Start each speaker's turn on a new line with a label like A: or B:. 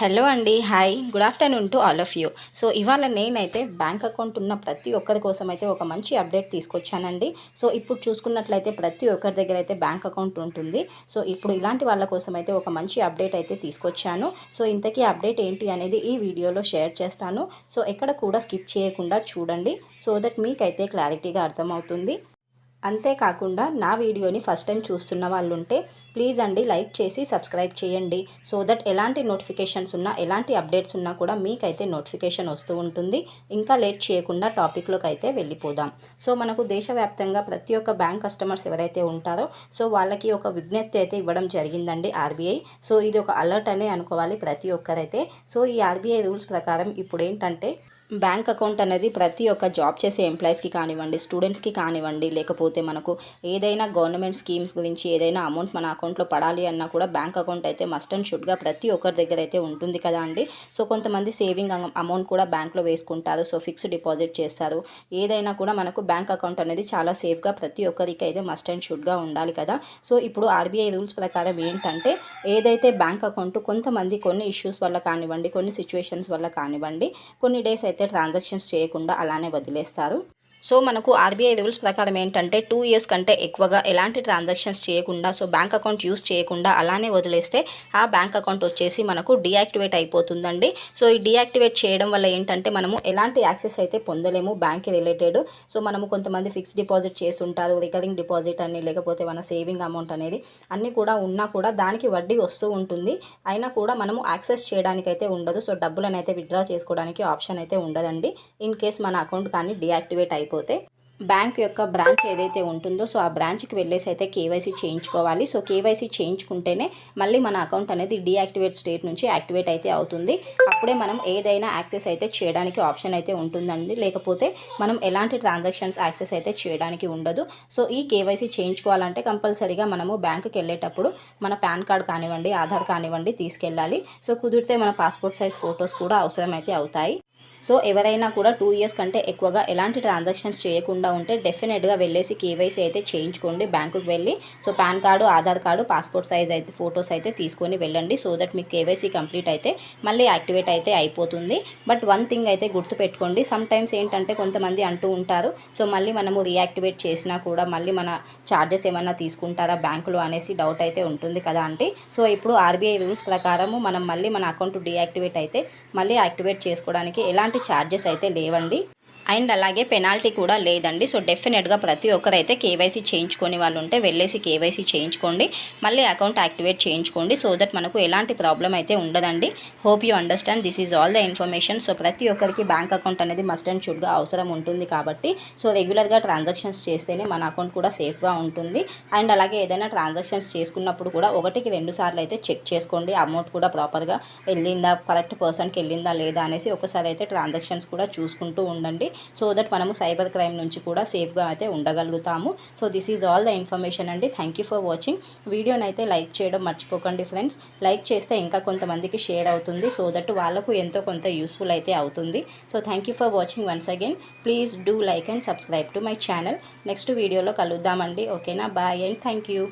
A: Hello అండి hi good afternoon to all of you so ఇవాళ నేనైతే బ్యాంక్ అకౌంట్ ఉన్న ప్రతి ఒక్కరి కోసం అయితే ఒక మంచి అప్డేట్ తీసుకొచ్చానండి. సో ఇప్పుడు చూసుకున్నట్లయితే ప్రతి ఒక్కరి దగ్గర అయితే బ్యాంక్ అకౌంట్ ఉంటుంది. సో ఇప్పుడు ఇలాంటి వాళ్ళ కోసం అయితే ఒక మంచి అప్డేట్ అయితే తీసుకొచ్చాను. సో ఇంతకీ అప్డేట్ ఏంటి అనేది ఈ వీడియోలో షేర్ చేస్తాను. సో ఎక్కడ కూడా స్కిప్ చేయకుండా చూడండి. సో దట్ మీకైతే క్లారిటీగా అర్థమవుతుంది. అంతేకాకుండా నా వీడియోని ఫస్ట్ టైం చూస్తున్న వాళ్ళు ఉంటే ప్లీజ్ అండి లైక్ చేసి సబ్స్క్రైబ్ చేయండి. సో దట్ ఎలాంటి నోటిఫికేషన్స్ ఉన్నా ఎలాంటి అప్డేట్స్ ఉన్నా కూడా మీకైతే నోటిఫికేషన్ వస్తూ ఉంటుంది. ఇంకా లేట్ చేయకుండా టాపిక్లోకి అయితే వెళ్ళిపోదాం. సో మనకు దేశవ్యాప్తంగా ప్రతి ఒక్క బ్యాంక్ కస్టమర్స్ ఎవరైతే ఉంటారో సో వాళ్ళకి ఒక విజ్ఞప్తి అయితే ఇవ్వడం జరిగిందండి ఆర్బీఐ. సో ఇది ఒక అలర్ట్ అనే అనుకోవాలి ప్రతి ఒక్కరైతే. సో ఈ ఆర్బీఐ రూల్స్ ప్రకారం ఇప్పుడు ఏంటంటే బ్యాంక్ అకౌంట్ అనేది ప్రతి ఒక్క జాబ్ చేసే ఎంప్లాయీస్కి కానివ్వండి స్టూడెంట్స్కి కానివ్వండి లేకపోతే మనకు ఏదైనా గవర్నమెంట్ స్కీమ్స్ గురించి ఏదైనా అమౌంట్ మన అకౌంట్లో పడాలి అన్నా కూడా బ్యాంక్ అకౌంట్ అయితే మస్ట్ అండ్ షుడ్గా ప్రతి ఒక్కరి దగ్గర అయితే ఉంటుంది కదా అండి. సో కొంతమంది సేవింగ్ అమౌంట్ కూడా బ్యాంక్లో వేసుకుంటారు. సో ఫిక్స్డ్ డిపాజిట్ చేస్తారు. ఏదైనా కూడా మనకు బ్యాంక్ అకౌంట్ అనేది చాలా సేఫ్గా ప్రతి ఒక్కరికి అయితే మస్ట్ అండ్ షుడ్గా ఉండాలి కదా. సో ఇప్పుడు ఆర్బీఐ రూల్స్ ప్రకారం ఏంటంటే ఏదైతే బ్యాంక్ అకౌంట్ కొంతమంది కొన్ని ఇష్యూస్ వల్ల కానివ్వండి కొన్ని సిచ్యువేషన్స్ వల్ల కానివ్వండి కొన్ని డేస్ అయితే అయితే ట్రాన్సాక్షన్స్ చేయకుండా అలానే వదిలేస్తారు. సో మనకు ఆర్బీఐ రూల్స్ ప్రకారం ఏంటంటే టూ ఇయర్స్ కంటే ఎక్కువగా ఎలాంటి ట్రాన్సాక్షన్స్ చేయకుండా సో బ్యాంక్ అకౌంట్ యూస్ చేయకుండా అలానే వదిలేస్తే ఆ బ్యాంక్ అకౌంట్ వచ్చేసి మనకు డియాక్టివేట్ అయిపోతుందండి. సో ఈ డియాక్టివేట్ చేయడం వల్ల ఏంటంటే మనము ఎలాంటి యాక్సెస్ అయితే పొందలేము బ్యాంక్ రిలేటెడ్ సో మనము కొంతమంది ఫిక్స్డ్ డిపాజిట్ చేసి ఉంటారు రికరింగ్ డిపాజిట్ అని లేకపోతే మన సేవింగ్ అమౌంట్ అనేది అన్నీ కూడా ఉన్నా కూడా దానికి వడ్డీ వస్తూ ఉంటుంది. అయినా కూడా మనము యాక్సెస్ చేయడానికి అయితే ఉండదు. సో డబ్బులను అయితే విత్డ్రా చేసుకోవడానికి ఆప్షన్ అయితే ఉండదండి. ఇన్ కేస్ మన అకౌంట్ కానీ డియాక్టివేట్ అయిపోతుంది అయిపోతే బ్యాంక్ యొక్క బ్రాంచ్ ఏదైతే ఉంటుందో సో ఆ బ్రాంచ్కి వెళ్ళేసి అయితే కేవైసీ చేయించుకోవాలి. సో కేవైసీ చేయించుకుంటేనే మళ్ళీ మన అకౌంట్ అనేది డీయాక్టివేట్ స్టేట్ నుంచి యాక్టివేట్ అయితే అవుతుంది. అప్పుడే మనం ఏదైనా యాక్సెస్ అయితే చేయడానికి ఆప్షన్ అయితే ఉంటుందండి. లేకపోతే మనం ఎలాంటి ట్రాన్సాక్షన్స్ యాక్సెస్ అయితే చేయడానికి ఉండదు. సో ఈ కేవైసీ చేయించుకోవాలంటే కంపల్సరీగా మనము బ్యాంకుకి వెళ్ళేటప్పుడు మన పాన్ కార్డ్ కానివ్వండి ఆధార్ కానివ్వండి తీసుకెళ్ళాలి. సో కుదిరితే మన పాస్పోర్ట్ సైజ్ ఫొటోస్ కూడా అవసరమైతే అవుతాయి. సో ఎవరైనా కూడా టూ ఇయర్స్ కంటే ఎక్కువగా ఎలాంటి ట్రాన్సాక్షన్స్ చేయకుండా ఉంటే డెఫినెట్గా వెళ్ళేసి కేవైసీ అయితే చేయించుకోండి బ్యాంకుకి వెళ్ళి. So PAN card Aadhaar card passport size అయితే ఫొటోస్ అయితే తీసుకొని వెళ్ళండి సో దట్ మీకు కేవైసీ కంప్లీట్ అయితే మళ్ళీ యాక్టివేట్ అయితే అయిపోతుంది. బట్ వన్ థింగ్ అయితే గుర్తుపెట్టుకోండి సమ్ టైమ్స్ ఏంటంటే కొంతమంది అంటూ ఉంటారు సో మళ్ళీ మనము రీయాక్టివేట్ చేసినా కూడా మళ్ళీ మన ఛార్జెస్ ఏమైనా తీసుకుంటారా బ్యాంకులో? అనేసి డౌట్ అయితే ఉంటుంది కదా అంటే సో ఇప్పుడు ఆర్బీఐ రూల్స్ ప్రకారము మనం మళ్ళీ మన అకౌంట్ డీయాక్టివేట్ అయితే మళ్ళీ యాక్టివేట్ చేసుకోవడానికి ఎలాంటి ఎలాంటి ఛార్జెస్ అయితే లేవండి. అండ్ అలాగే పెనాల్టీ కూడా లేదండి. సో డెఫినెట్గా ప్రతి ఒక్కరైతే కేవైసీ చేయించుకొని వాళ్ళు ఉంటే వెళ్ళేసి కేవైసీ చేయించుకోండి. మళ్ళీ అకౌంట్ యాక్టివేట్ చేయించుకోండి. సో దట్ మనకు ఎలాంటి ప్రాబ్లం అయితే ఉండదండి. Hope you understand. This is all the information. So ప్రతి ఒక్కరికి బ్యాంక్ అకౌంట్ అనేది మస్ట్ అండ్ షుడ్గా అవసరం ఉంటుంది కాబట్టి సో రెగ్యులర్గా ట్రాన్సాక్షన్స్ చేస్తేనే మన అకౌంట్ కూడా సేఫ్గా ఉంటుంది. అండ్ అలాగే ఏదైనా ట్రాన్సాక్షన్స్ చేసుకున్నప్పుడు కూడా ఒకటికి రెండు సార్లు అయితే చెక్ చేసుకోండి. అమౌంట్ కూడా ప్రాపర్గా వెళ్ళిందా కరెక్ట్ పర్సన్కి వెళ్ళిందా లేదా అనేసి ఒకసారి అయితే ట్రాన్సాక్షన్స్ కూడా చూసుకుంటూ ఉండండి. సో దట్ మనము సైబర్ క్రైమ్ నుంచి కూడా సేఫ్గా అయితే ఉండగలుగుతాము. So this is all the information అండి. థ్యాంక్ యూ ఫర్ వాచింగ్ వీడియోని అయితే లైక్ చేయడం మర్చిపోకండి ఫ్రెండ్స్. లైక్ చేస్తే ఇంకా కొంతమందికి షేర్ అవుతుంది. సో దట్ వాళ్ళకు ఎంతో కొంత యూస్ఫుల్ అయితే అవుతుంది. So thank you for watching once again please do like and subscribe to my channel next వీడియోలో కలుద్దామండి. ఓకేనా? Bye and thank you